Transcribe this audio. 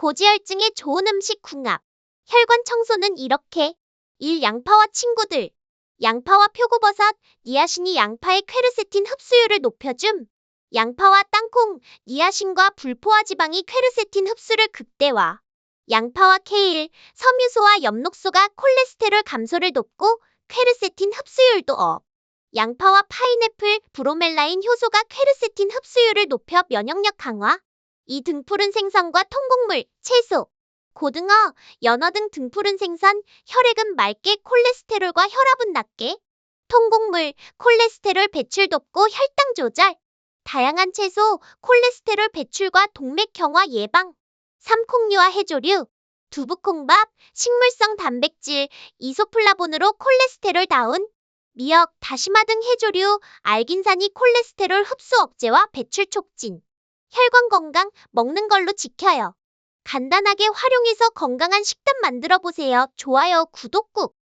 고지혈증에 좋은 음식 궁합. 혈관 청소는 이렇게. 1. 양파와 친구들. 양파와 표고버섯, 니아신이 양파의 퀘르세틴 흡수율을 높여줌. 양파와 땅콩, 니아신과 불포화 지방이 퀘르세틴 흡수를 극대화. 양파와 케일, 섬유소와 엽록소가 콜레스테롤 감소를 돕고 퀘르세틴 흡수율도 업. 양파와 파인애플, 브로멜라인 효소가 퀘르세틴 흡수율을 높여 면역력 강화. 이 등푸른 생선과 통곡물, 채소, 고등어, 연어 등 등푸른 생선, 혈액은 맑게 콜레스테롤과 혈압은 낮게. 통곡물, 콜레스테롤 배출 돕고 혈당 조절. 다양한 채소, 콜레스테롤 배출과 동맥 경화 예방. 삼콩류와 해조류, 두부콩밥, 식물성 단백질, 이소플라본으로 콜레스테롤 다운. 미역, 다시마 등 해조류, 알긴산이 콜레스테롤 흡수 억제와 배출 촉진. 혈관 건강 먹는 걸로 지켜요. 간단하게 활용해서 건강한 식단 만들어 보세요. 좋아요, 구독 꾹.